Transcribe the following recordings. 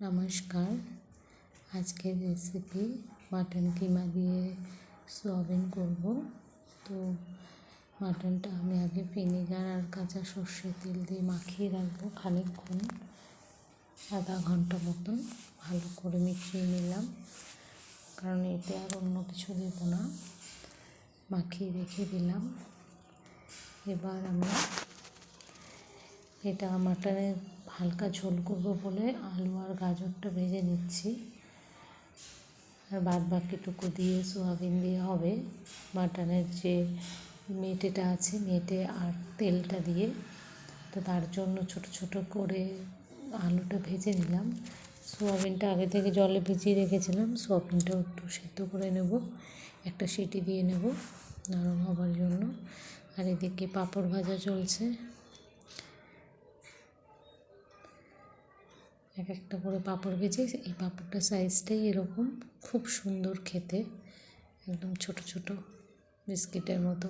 নমস্কার। আজকের recipe mutton কিমা দিয়ে সোয়াবিন করব। তো মাটনটা আমি আগে ভিনেগার আর কাঁচা সর্ষের তেল দিয়ে মাখিয়ে রাখব খানিকক্ষণ, আধা ঘণ্টা মতন ভালো করে মিশিয়ে নিলাম। কারণ এতে আর অন্য কিছু দেব না। মাখিয়ে রেখে দিলাম। এবার আমি এটা মাটনের হালকা ঝোল করব বলে আলু আর গাজরটা ভেজে নিচ্ছি। আর বাদ বাকিটুকু দিয়ে সোয়াবিন দিয়ে হবে। মাটনের যে মেটেটা আছে, মেটে আর তেলটা দিয়ে। তো তার জন্য ছোট ছোট করে আলুটা ভেজে নিলাম। সোয়াবিনটা আগে থেকে জলে ভিজিয়ে রেখেছিলাম। সোয়াবিনটাও একটু সেদ্ধ করে নেব। একটা সিটি দিয়ে নেব নরম হবার জন্য। আর এদিকে পাঁপড় ভাজা চলছে। এক একটা করে পাঁপড় ভেজে এই পাঁপড়টার সাইজটাই এরকম, খুব সুন্দর খেতে, একদম ছোট ছোট বিস্কিটের মতো।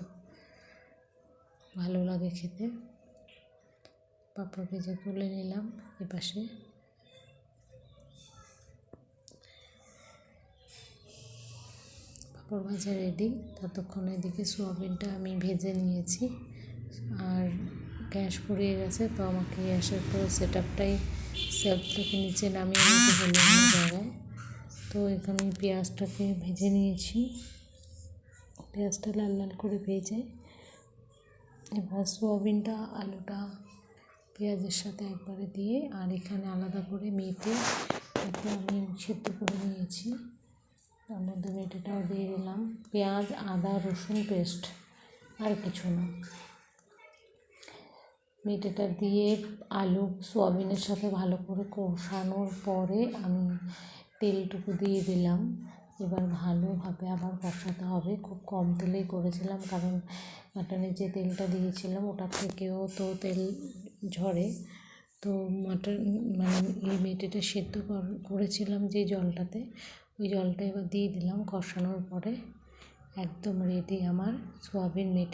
ভালো লাগে খেতে। পাঁপড় ভেজে তুলে নিলাম এপাশে। পাঁপড় ভাজা রেডি ততক্ষণ এদিকে সোয়াবিনটা আমি ভেজে নিয়েছি। আর গ্যাস পুড়িয়ে গেছে, তো আমাকে গ্যাসের পুরো সেট আপটাই সেলফ থেকে নিচে নামিয়ে নিতে হলো জায়গায়। তো এখানে পেঁয়াজটাকে ভেজে নিয়েছি। পেঁয়াজটা লাল লাল করে ভেজে এবার সোয়াবিনটা, আলুটা পেঁয়াজের সাথে একবারে দিয়ে আর এখানে আলাদা করে মেটে এতে আমি সেদ্ধ করে নিয়েছি। তার মধ্যে মেটেটাও দিয়ে দিলাম। পেঁয়াজ, আদা, রসুন, পেস্ট আর কিছু না। মেটেটা দিয়ে আলু, সোয়াবিনের সাথে ভালো করে কষানোর পরে আমি তেলটুকু দিয়ে দিলাম। এবার ভালোভাবে আবার কষাতে হবে। খুব কম তেলেই করেছিলাম, কারণ মাটনের যে তেলটা দিয়েছিলাম ওটার থেকেও তো তেল ঝরে। তো মাটন মানে এই মেটেটা সেদ্ধ করেছিলাম যে জলটাতে, ওই জলটা এবার দিয়ে দিলাম কষানোর পরে। একদম রেডি আমার সোয়াবিন মেটে।